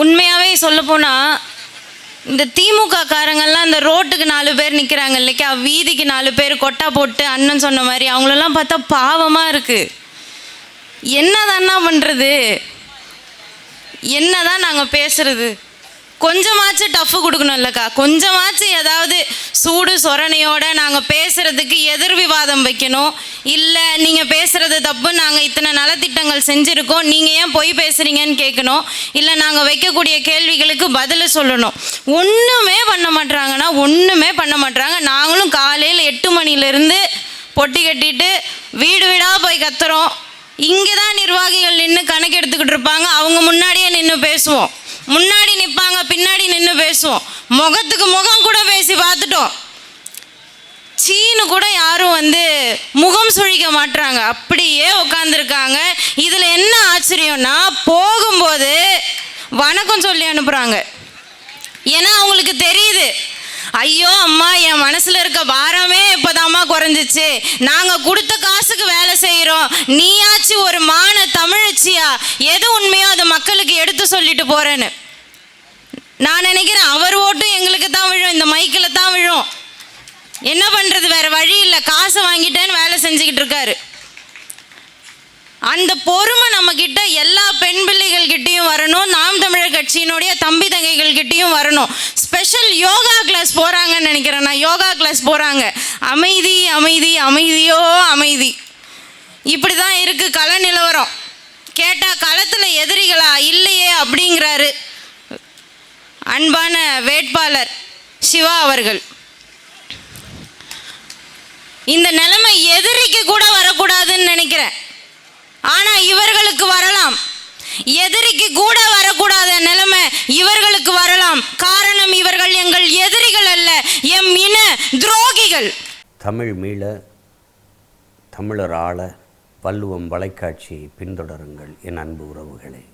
உண்மையாகவே சொல்லப்போனால் இந்த திமுக காரங்கள்லாம் இந்த ரோட்டுக்கு நாலு பேர் நிற்கிறாங்க இல்லைக்கா வீதிக்கு நாலு பேர் கொட்டா போட்டு அண்ணன் சொன்ன மாதிரி அவங்களெல்லாம் பார்த்தா பாவமாக இருக்குது என்னதான்னா பண்ணுறது என்னதான் நாங்கள் பேசுறது? கொஞ்சமாச்சும் டஃப் கொடுக்கணும்லக்கா கொஞ்சமாச்சும் ஏதாவது சூடு சொரணையோட நாங்கள் பேசுகிறதுக்கு எதிர் விவாதம் வைக்கணும். இல்லை நீங்கள் பேசுகிறது தப்பு. நாங்கள் இத்தனை நலத்திட்டங்கள் செஞ்சுருக்கோம். நீங்கள் ஏன் பொய் பேசுகிறீங்கன்னு கேட்கணும் இல்லை நாங்கள் வைக்கக்கூடிய கேள்விகளுக்கு பதில் சொல்லணும். ஒன்றுமே பண்ண மாட்டுறாங்கன்னா ஒன்றுமே பண்ண மாட்டுறாங்க நாங்களும் காலையில் எட்டு மணிலேருந்து பொட்டி கட்டிட்டு வீடு வீடாக போய் கத்துறோம். இங்கே தான் நிர்வாகிகள் நின்று கணக்கு எடுத்துக்கிட்டு இருப்பாங்க. அவங்க முன்னாடியே நின்று பேசுவோம். முன்னாடி நிற்பாங்க பின்னாடி நின்று பேசுவோம். முகத்துக்கு முகம் கூட பேசி பார்த்துட்டோம். சீனு கூட யாரும் வந்து முகம் சுழிக்க மாட்றாங்க. அப்படியே உட்காந்துருக்காங்க இதில் என்ன ஆச்சரியம்னா போகும்போது வணக்கம் சொல்லி அனுப்புகிறாங்க ஏன்னா அவங்களுக்கு தெரியுது. ஐயோ அம்மா என் மனசில் இருக்க பாரமே இப்போதாம்மா குறைஞ்சிச்சு. நாங்கள் கொடுத்த காசுக்கு வேலை செய்கிறோம் நீயாச்சு ஒரு மான தமிழச்சியா? எது உண்மையோ அதை மக்களுக்கு எடுத்து சொல்லிட்டு போகிறேன்னு நான் நினைக்கிறேன் அவர் ஓட்டும் எங்களுக்கு தான் விழும். இந்த மைக்கில் தான் விழும். என்ன பண்ணுறது வேறு வழி இல்லை. காசை வாங்கிட்டேன்னு வேலை செஞ்சுக்கிட்டு இருக்காரு. அந்த பொறுமை நம்மக்கிட்ட எல்லா பெண் பிள்ளைகள்கிட்டையும் வரணும். நாம் தமிழர் கட்சியினுடைய தம்பி தங்கைகள்கிட்டையும் வரணும். ஸ்பெஷல் யோகா கிளாஸ் போகிறாங்கன்னு நினைக்கிறேன். நான் யோகா கிளாஸ் போகிறாங்க அமைதி அமைதி அமைதியோ அமைதி. இப்படி தான் இருக்குது கள நிலவரம். கேட்டால் களத்தில் எதிரிகளா? இல்லையே அப்படிங்கிறாரு அன்பான வேட்பாளர் சிவா அவர்கள். இந்த நிலைமை எதிரிக்கு கூட வரக்கூடாதுன்னு நினைக்கிறேன். ஆனா இவர்களுக்கு வரலாம். எதிரிக்கு கூட வரக்கூடாத நிலைமை இவர்களுக்கு வரலாம். காரணம் இவர்கள் எங்கள் எதிரிகள் அல்ல எம் இன துரோகிகள். தமிழ் மீள தமிழர் ஆள வள்ளுவம் வலைக்காட்சியை பின்தொடருங்கள் என் அன்பு உறவுகளே.